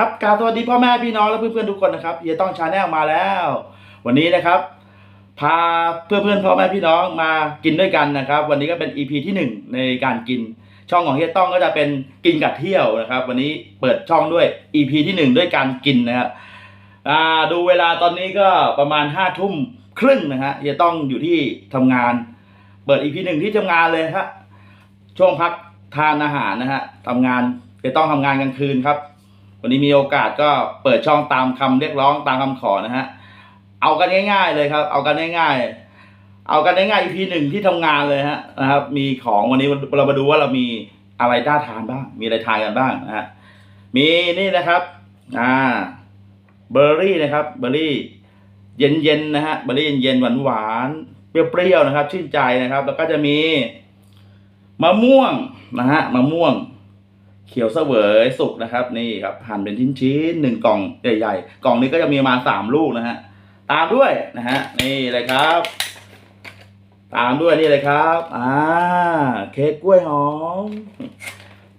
ครับกราบสวัสดีพ่อแม่พี่น้องและเพื่อนๆทุกคนนะครับเฮียต้องชาแนลมาแล้ว วันนี้นะครับ พาเพื่อนๆพ่อแม่พี่น้องมากินด้วยกันนะครับ วันนี้ก็เป็น EP ที่หนึ่งในการกิน ช่องของเฮียต้องก็จะเป็นกินกับเที่ยวนะครับ วันนี้เปิดช่องด้วย EP ที่หนึ่งด้วยการกินนะครับดูเวลาตอนนี้ก็ประมาณห้าทุ่มครึ่งนะฮะเฮียต้องอยู่ที่ทำงาน เปิด EP หนึ่งที่ทำงานเลยฮะช่วงพักทานอาหารนะฮะทำงานเฮียต้องทำงานกลางคืนครับ วันนี้มีโอกาสก็เปิดช่องตามคำเรียกร้องตามคำขอนะฮะเอากันง่ายๆเลยครับ เอากันง่ายๆ เอากันง่ายๆ EP หนึ่งที่ทำงานเลยฮะนะครับ มีของวันนี้เรามาดูว่าเรามีอะไรน่าทานบ้าง มีอะไรทานกันบ้างนะฮะมีนี่นะครับอ่าเบอร์รี่นะครับเบอร์รี่ เย็นๆนะฮะเบอร์รี่เย็นๆหวานๆเปรี้ยวๆนะครับ ชื่นใจนะครับ แล้วก็จะมีมะม่วงนะฮะมะม่วง เขียวเสวยสุกนะครับ นี่ครับหั่นเป็นชิ้นๆหนึ่งกล่องใหญ่ๆกล่องนี้ก็จะมีประมาณสามลูกนะฮะตามด้วยนะฮะนี่เลยครับ ตามด้วยนี่เลยครับอ่าเค้กกล้วยหอม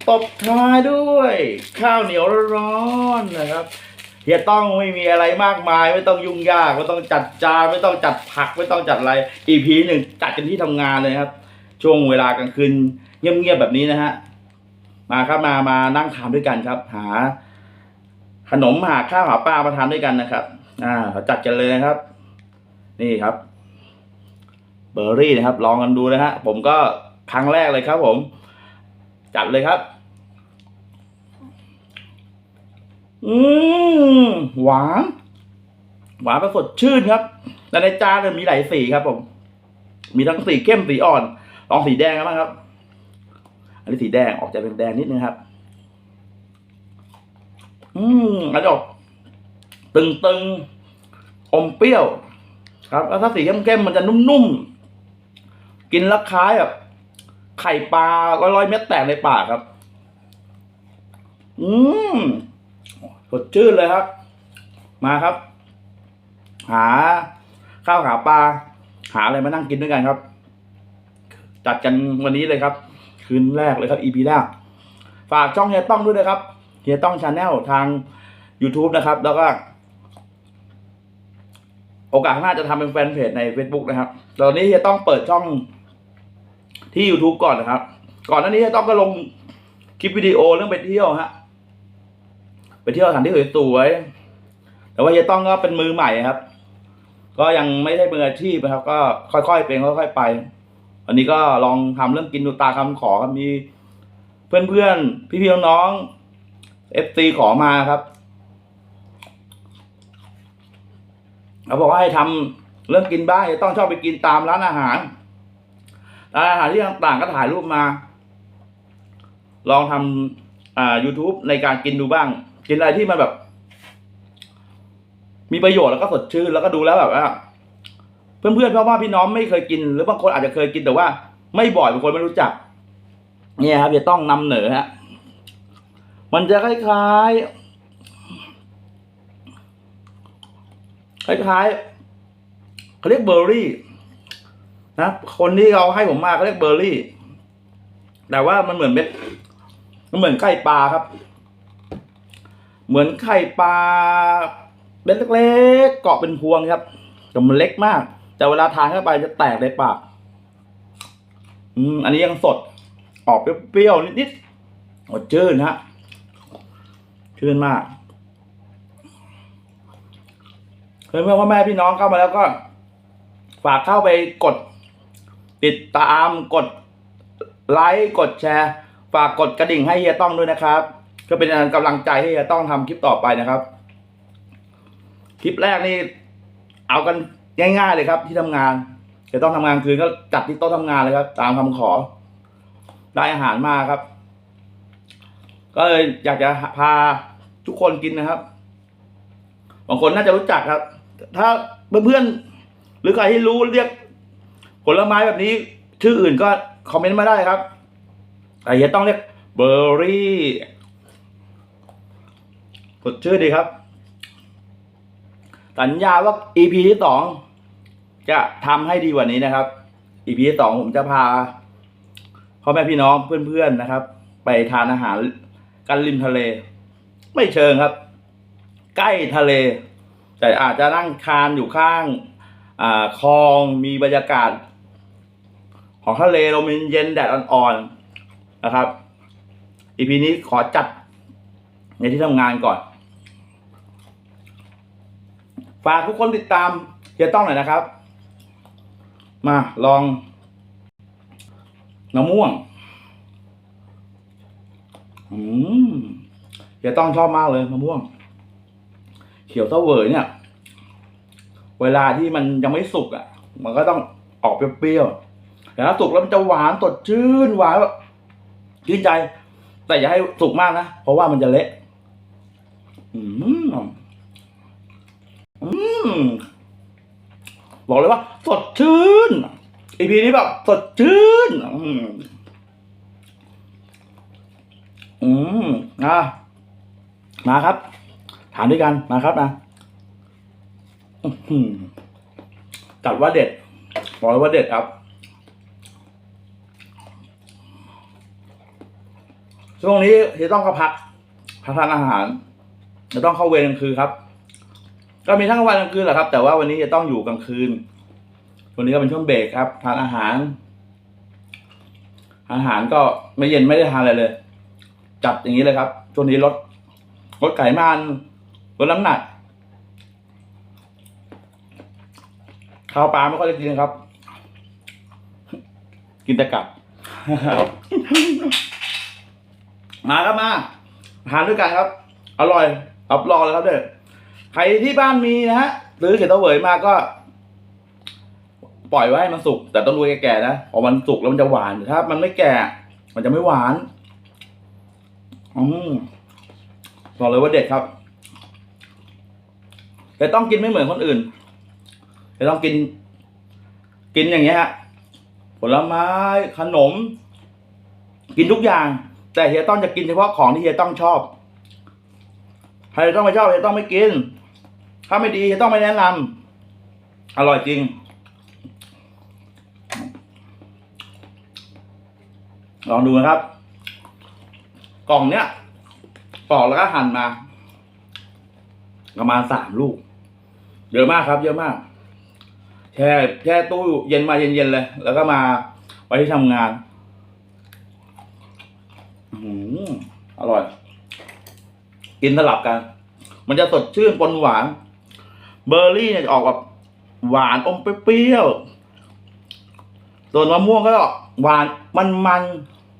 ตบท้ายด้วย ข้าวเหนียวร้อนนะครับเฮียต้องไม่มีอะไรมากมาย ไม่ต้องยุ่งยากไม่ต้องจัดจานไม่ต้องจัดผักไม่ต้องจัดอะไร EP หนึ่งจัดกันที่ทำงานเลยครับ ช่วงเวลากลางคืนเงียบๆแบบนี้นะฮะ มาครับมามานั่งทานด้วยกันครับ หา ขนมหาข้าวหาปลามาทานด้วยกันนะครับ อ่าเราจัดกันเลยนะครับ นี่ครับ เบอร์รี่นะครับ ลองกันดูนะฮะผมก็ครั้งแรกเลยครับผม จัดเลยครับ อืมหวานหวานประสดชื่นครับแต่ในจานเนี่ยมีหลายสีครับผม มีทั้งสีเข้มสีอ่อน ลองสีแดงกันบ้างครับ อันนี้สีแดงออกจะเป็นแดงนิดนึงครับ อืมอันนี้ออกตึงๆอมเปรี้ยว ครับ แล้วถ้าสีเข้มๆมันจะนุ่มๆ กินแล้วคล้ายแบบไข่ปลาร้อยๆเม็ดแตกในปากครับ อืมสดชื่นเลยครับ มาครับ หา ข้าวหาปลา หาอะไรมานั่งกินด้วยกันครับ จัดกันวันนี้เลยครับ คืนแรกเลยครับ EP แรกฝากช่องเฮียต้องด้วยนะครับเฮียต้องชาแนลทาง YouTube นะครับ แล้วก็ โอกาสหน้าจะทำเป็นแฟนเพจใน Facebook นะครับ ตอนนี้เฮียต้องเปิดช่องที่ YouTube ก่อนนะครับ ก่อนหน้านี้เฮียต้องก็ลงคลิปวิดีโอเรื่องไปเที่ยวฮะไปเที่ยวสถานที่สวยๆแต่ว่าเฮียต้องก็เป็นมือใหม่ครับ ก็ยังไม่ได้มืออาชีพนะครับ ก็ค่อยๆเป็นค่อยๆไป วันนี้ก็ลองทำเรื่องกินดูตาคำขอครับมีเพื่อนๆพี่ๆน้องๆเอฟซีขอมาครับเขาบอกว่าให้ทำเรื่องกินบ้างต้องชอบไปกินตามร้านอาหารร้านอาหารที่ต่างๆก็ถ่ายรูปมา ลองทำอ่า YouTube ในการกินดูบ้าง กินอะไรที่มันแบบ มีประโยชน์แล้วก็สดชื่นแล้วก็ดูแล้วแบบว่า เพื่อนๆเพราะว่าพี่น้องไม่เคยกิน หรือบางคนอาจจะเคยกินแต่ว่า ไม่บ่อยบางคนไม่รู้จัก เนี่ยครับจะต้องนำเหนอฮะมันจะคล้ายๆคล้ายๆเขาเรียกเบอร์รี่นะคนที่เขาให้ผมมาเขาเรียกเบอร์รี่ แต่ว่ามันเหมือนเม็ดมันเหมือนไข่ปลาครับ เหมือนไข่ปลาเม็ดเล็กๆเกาะเป็นพวงครับแต่มันเล็กมาก แต่เวลาทานเข้าไปจะแตกในปาก อืม อันนี้ยังสด ออกเปรี้ยวๆนิดๆอดชื่นฮะชื่นมากเพื่อนเพื่อพ่อแม่พี่น้องเข้ามาแล้วก็ ฝากเข้าไปกด ติดตามกดไลค์กดแชร์ ฝากกดกระดิ่งให้เฮียต้องด้วยนะครับ ก็เป็นกำลังใจให้เฮียต้องทำคลิปต่อไปนะครับ คลิปแรกนี่เอากัน ง่ายๆเลยครับ ที่ทำงานจะต้องทำงานคืนก็จัดที่โต๊ะทำงานเลยครับ ตามคำขอ ได้อาหารมาครับ ก็เลยอยากจะพาทุกคนกินนะครับบางคนน่าจะรู้จักครับ ถ้าเพื่อนๆหรือใครที่รู้เรียก ผลไม้แบบนี้ ชื่ออื่นก็คอมเมนต์มาได้ครับแต่อย่าต้องเรียกเบอร์รี่กดชื่อดีครับ สัญญาว่า EP ที่สอง จะทำให้ดีกว่านี้นะครับ EP ที่สองผมจะพาพ่อแม่พี่น้องเพื่อนๆนะครับ ไปทานอาหารกันริมทะเล ไม่เชิงครับ ใกล้ทะเล แต่อาจจะนั่งคานอยู่ข้างอคลองมีบรรยากาศ ของทะเลลมเย็นแดดอ่อนๆนะครับอีพีนี้ขอจัดในที่ทำงานก่อนฝากทุกคนติดตามเฮียต้องหน่อยนะครับ มาลองมะม่วง อืมเฮียต้องชอบมากเลยมะม่วง เขียวเต้าเวยเนี่ย เวลาที่มันยังไม่สุกอะ มันก็ต้องออกเปรี้ยวๆแต่ถ้าสุกแล้วมันจะหวานสดชื่นหวานแบบชื่นใจ แต่อย่าให้สุกมากนะ เพราะว่ามันจะเละ อืมอืม บอกเลยว่า สดชื่นอีพีนี้แบบสดชื่น อืมอืมอะมาครับทานด้วยกันมาครับนะจัดว่าเด็ด บอกเลยว่าเด็ดครับช่วงนี้จะต้องก็พักพักทานอาหารจะต้องเข้าเวรกลางคืนครับ ก็มีทั้งกลางวันกลางคืนแหละครับ แต่ว่าวันนี้จะต้องอยู่กลางคืน วันนี้ก็เป็นช่วงเบรกครับทานอาหาร อาหารก็ไม่เย็นไม่ได้ทานอะไรเลย จัดอย่างนี้เลยครับช่วงนี้ลดลดไขมันลดน้ำหนักข้าวปลาไม่ค่อยได้กินครับ กินแต่กับมาครับมาทานด้วยกันครับ อร่อยรับรองเลยครับเด้อ ใครที่บ้านมีนะฮะซื้อเขียวเตาเหวยมาก็ ปล่อยไว้ให้มันสุก แต่ต้องดูแก่ๆนะพอมันสุกแล้วมันจะหวานถ้า มันไม่แก่ มันจะไม่หวานอืมบอกเลยว่าเด็ดครับ แต่ต้องกินไม่เหมือนคนอื่น แต่ต้องกิน กินอย่างเงี้ยฮะผลไม้ขนม กินทุกอย่าง แต่เฮียต้องจะกินเฉพาะของที่เฮียต้องชอบใครต้องไม่ชอบเฮียต้องไม่กิน ถ้าไม่ดีเฮียต้องไม่แนะนำอร่อยจริง ลองดูนะครับ กล่องเนี้ยปอกแล้วก็หั่นมา ประมาณสามลูก เยอะมากครับ เยอะมากแช่แช่ตู้เย็นมาเย็นๆเลย แล้วก็มาไว้ที่ทำงานอืมอร่อย กินสลับกัน มันจะสดชื่นปนหวาน เบอร์รี่เนี่ยจะออกแบบหวานอมเปรี้ยวส่วนมะม่วงก็หวานมัน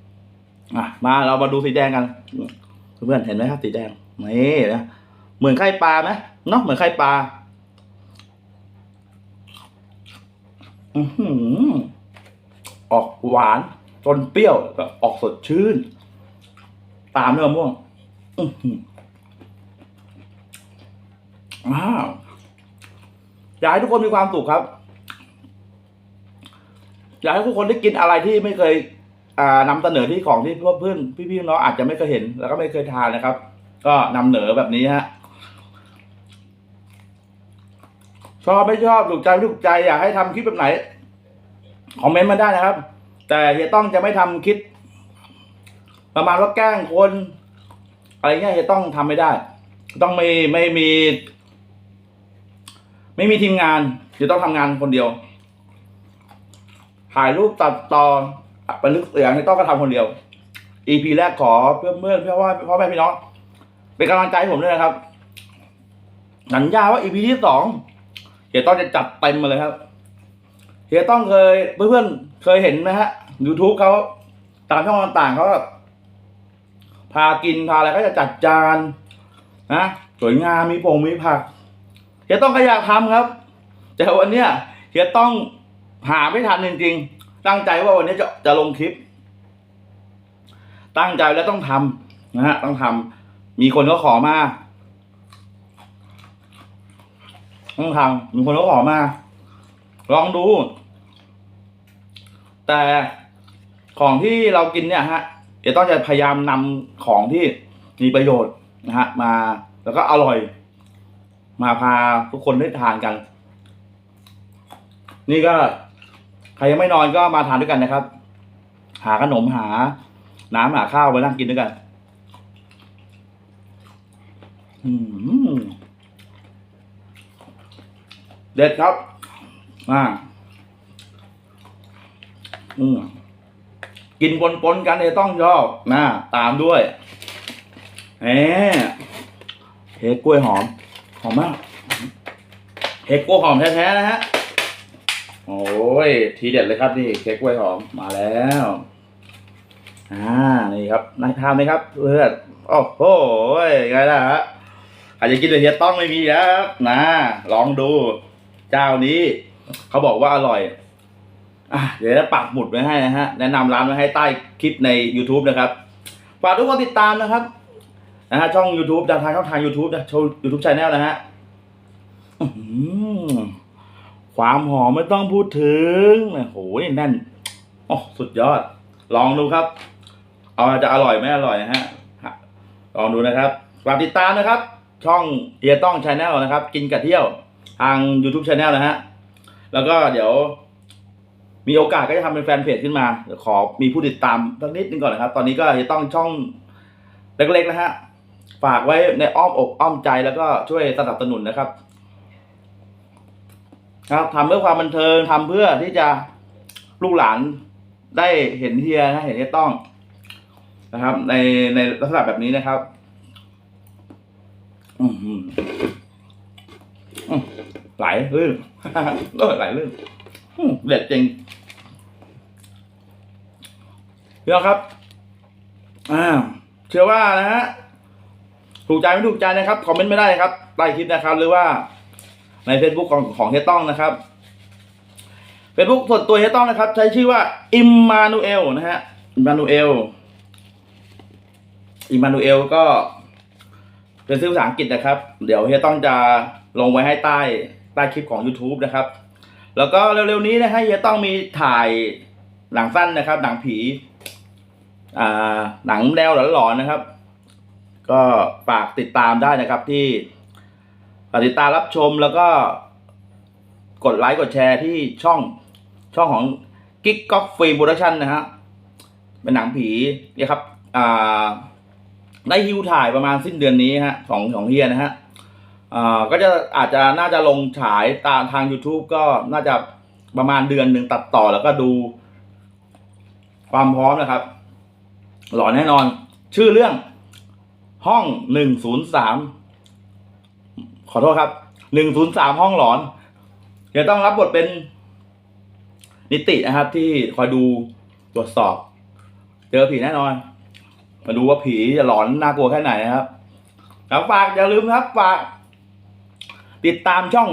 ๆอะมาเรามาดูสีแดงกัน เพื่อนๆเห็นไหมครับสีแดงนี่นะเหมือนไข่ปลาไหมเนาะเหมือนไข่ปลาอือออกหวานจนเปรี้ยวแล้วก็ออกสดชื่น ตามด้วยมะม่วง อืออ้าว อยากให้ทุกคนมีความสุขครับ อยากให้ทุกคนได้กินอะไรที่ไม่เคยอ่านำเสนอที่ของที่เพื่อนเพื่อนพี่ๆน้องอาจจะไม่เคยเห็น แล้วก็ไม่เคยทานนะครับ ก็นำเหนอแบบนี้ฮะชอบไม่ชอบถูกใจไม่ถูกใจอยากให้ทำคลิปแบบไหนคอมเมนต์มาได้นะครับ แต่เฮียต้องจะไม่ทำคลิปประมาณว่าแกล้งคน อะไรเงี้ยเฮียต้องทำไม่ได้ ต้องไม่ไม่มี ไม่มีทีมงานเฮียต้องทำงานคนเดียว ถ่ายรูปตัดต่อบันทึกเสียงเฮียต้องก็ทำคนเดียว EP แรกขอเพื่อนเพื่อนเพื่อว่าพ่อแม่พี่น้อง เป็นกำลังใจให้ผมด้วยนะครับสัญญาว่า EP ที่สองเฮียต้องจะจัดเต็มมาเลยครับเฮียต้องเคยเพื่อนๆเคยเห็นไหมฮะ YouTube เขาตามช่องต่างๆเขาแบบพากินพาอะไรก็จะจัดจานนะสวยงามมีผงมีผัก เฮียต้องก็อยากทำครับ แต่วันเนี้ยเฮียต้องหาไม่ทันจริงๆ ตั้งใจว่าวันนี้จะจะลงคลิป ตั้งใจแล้วต้องทำนะฮะต้องทำมีคนก็ขอมาต้องทำมีคนก็ขอมา ลองดู แต่ของที่เรากินเนี่ยฮะเดี๋ยวต้องจะพยายามนำของที่มีประโยชน์นะฮะมาแล้วก็อร่อย มาพาทุกคนได้ทานกัน นี่ก็ใครยังไม่นอนก็มาทานด้วยกันนะครับ หาขนมหา น้ำหาข้าวมานั่งกินด้วยกันอืมเด็ดครับอ่าอืมกินปนๆกันเนี่ยต้องชอบนะตามด้วยแหมเค้กกล้วยหอม หอมมากเค้กกล้วยหอมแท้ๆนะฮะ โอ้ย ทีเด็ดเลยครับนี่เค้กกล้วยหอมมาแล้ว อ่า นี่ครับน่าทานไหมครับเพื่อนโอ้โหไงล่ะฮะอาจจะกินแต่เฮียต้องไม่มีแล้วครับนะลองดู เจ้านี้ เขาบอกว่าอร่อยอะเดี๋ยวจะปักหมุดไว้ให้นะฮะ แนะนำร้านไว้ให้ใต้คลิปใน YouTube นะครับ ฝากทุกคนติดตามนะครับ นะฮะช่อง YouTube ทางทางช่องทาง YouTube นะช่อง YouTube Channel นะฮะความหอมไม่ต้องพูดถึงโอ้โหนี่นโอ้สุดยอด ลองดูครับ เอาจะอร่อยไม่อร่อยนะฮะ ลองดูนะครับฝากติดตามนะครับ ช่องเอียต้องชาแนลนะครับ กินกับเที่ยวทาง YouTube c h anel นะฮะ แล้วก็เดี๋ยว มีโอกาสก็จะทำเป็นแฟนเพจขึ้นมา ขอมีผู้ติดตามสักนิดนึงก่อนนะครับ ตอนนี้ก็จะต้องช่องเล็กๆนะฮะ ฝากไว้ในอ้อมอกอ้อมใจแล้วก็ช่วยสนับสนุนนะครับครับทำเพื่อความบันเทิงทำเพื่อที่จะลูกหลานได้เห็นเฮียนะเห็นเฮียต้องนะครับ ในในลักษณะแบบนี้นะครับอืมอืมอืมไหลลื่นเออไหลลื่นอืมเด็ดจริงพี่น้องครับอ่าเชื่อว่านะฮะ ถูกใจไม่ถูกใจนะครับคอมเมนต์ไม่ได้นะครับใต้คลิปนะครับ หรือว่าใน Facebook ของของเฮต้องนะครับ Facebook ส่วนตัวเฮต้องนะครับ ใช้ชื่อว่าอิมมานูเอลนะฮะอิมมานูเอลอิมมานูเอลก็เป็นชื่อภาษาอังกฤษนะครับ เดี๋ยวเฮต้องจะลงไว้ให้ใต้ใต้คลิปของ YouTube นะครับ แล้วก็เร็วๆนี้นะฮะเฮต้องมีถ่ายหนังสั้นนะครับ หนังผี อ่า หนังแนวหลอนๆนะครับ ก็ฝากติดตามได้นะครับที่ติดตามรับชมแล้วก็กดไลค์กดแชร์ที่ช่องช่องของกิ๊กก๊อกฟรีโปรดักชั่นนะฮะเป็นหนังผีเนี่ยครับอ่าได้ฮิวถ่ายประมาณสิ้นเดือนนี้ฮะของของเฮียนะฮะอ่าก็จะอาจจะน่าจะลงฉายตามทาง YouTube ก็น่าจะประมาณเดือนหนึ่งตัดต่อแล้วก็ดู ความพร้อมนะครับ หล่อแน่นอน ชื่อเรื่อง ห้องหนึ่งศูนย์สามขอโทษครับหนึ่งศูนย์สามห้องหลอนเดี๋ยวต้องรับบทเป็นนิตินะครับ ที่คอยดูตรวจสอบ เจอผีแน่นอน มาดูว่าผีจะหลอนน่ากลัวแค่ไหนนะครับแล้วฝากอย่าลืมครับฝาก ติดตามช่อง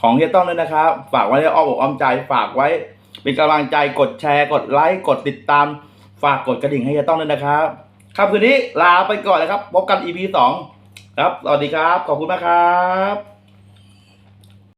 ของเฮียต้องด้วยนะครับ ฝากไว้ในอ้อมอกอ้อมใจ ฝากไว้ เป็นกำลังใจกดแชร์ กดไลค์กดติดตาม ฝากกดกระดิ่งให้เฮียต้องด้วยนะครับ ครับคืนนี้ลาไปก่อนนะครับ พบกัน EP สองครับ สวัสดีครับ ขอบคุณมากครับ